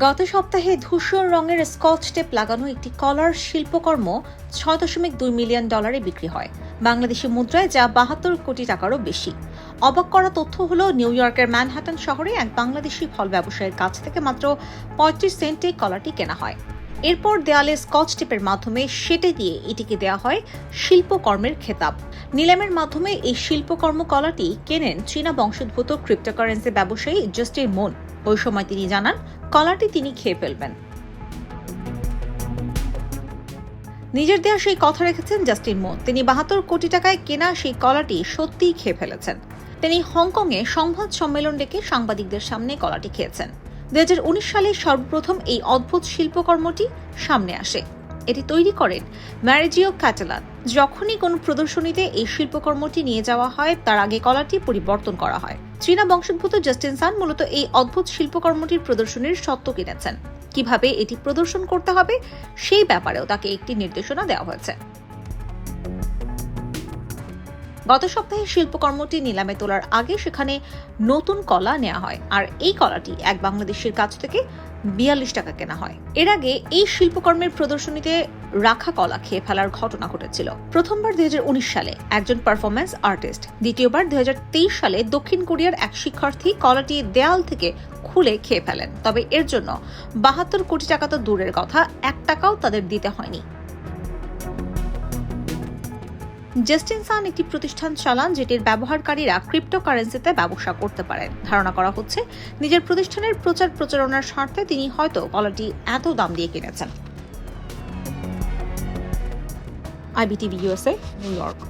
গত সপ্তাহে ধূসর রঙের স্কচ টেপ লাগানো একটি কলার শিল্পকর্ম ছয় দশমিক দুই মিলিয়ন ডলারে বিক্রি হয়। বাংলাদেশি মুদ্রায় যা বাহাত্তর কোটি টাকারও বেশি। অবাক করা তথ্য হল, নিউ ইয়র্কের ম্যানহাটন শহরে এক বাংলাদেশি ফল ব্যবসায়ীর কাছ থেকে মাত্র পঁয়ত্রিশ সেন্টে কলাটি কেনা হয়। এরপর দেয়ালে স্কচ টেপের মাধ্যমে সেটে দিয়ে এটিকে দেওয়া হয় শিল্পকর্মের খেতাব। নিলামের মাধ্যমে এই শিল্পকর্ম কলাটি কেনেন চীনা বংশোদ্ভূত ক্রিপ্টোকারেন্সি ব্যবসায়ী জাস্টিন মুন। ওই সময় তিনি জানান, কলাটি তিনি খেয়ে ফেলবেন। নিজের দেয়া সেই কথা রেখেছেন জাস্টিন মো। তিনি বাহাত্তর কোটি টাকায় কেনা সেই কলাটি সত্যিই খেয়ে ফেলেছেন। তিনি হংকংয়ে সংবাদ সম্মেলন ডেকে সাংবাদিকদের সামনে কলাটি খেয়েছেন। দুই হাজার উনিশ সালে সর্বপ্রথম এই অদ্ভুত শিল্পকর্মটি সামনে আসে। এটি তৈরি করেন ম্যারেজিও ক্যাটালান যখনই কোনো প্রদর্শনীতে এই শিল্পকর্মটি নিয়ে যাওয়া হয়, তার আগে কলাটি পরিবর্তন করা হয়। চীনা বংশোদ্ভূত জাস্টিন সান মূলত এই অদ্ভুত শিল্পকর্মটির প্রদর্শনীর সত্ত্ব কিনেছেন। কীভাবে এটি প্রদর্শন করতে হবে, সেই ব্যাপারেও তাকে একটি নির্দেশনা দেওয়া হয়েছে। গত সপ্তাহে শিল্পকর্মটি নিলামে তোলার আগে সেখানে নতুন কলা নেওয়া হয়, আর এই কলাটি এক বাংলাদেশের কাছ থেকে বিয়াল্লিশ টাকা কেনা হয়। এর আগে এই শিল্পকর্মের প্রদর্শনীতে রাখা কলা খেয়ে ফেলার ঘটনা ঘটেছিল। প্রথমবার দুই হাজার উনিশ সালে একজন পারফরমেন্স আর্টিস্ট দ্বিতীয়বার দুই হাজার তেইশ সালে দক্ষিণ কোরিয়ার এক শিক্ষার্থী কলাটি দেয়াল থেকে খুলে খেয়ে ফেলেন। তবে এর জন্য বাহাত্তর কোটি টাকা তো দূরের কথা, এক টাকাও তাদের দিতে হয়নি। জাস্টিন সান একটি প্রতিষ্ঠান চালান যেটির ব্যবহারকারীরা ক্রিপ্টোকারেন্সিতে ব্যবসা করতে পারেন। ধারণা করা হচ্ছে, নিজের প্রতিষ্ঠানের প্রচার প্রচারণার স্বার্থে তিনি হয়তো কলাটি এত দাম দিয়ে কিনেছেন। IBTV USA new York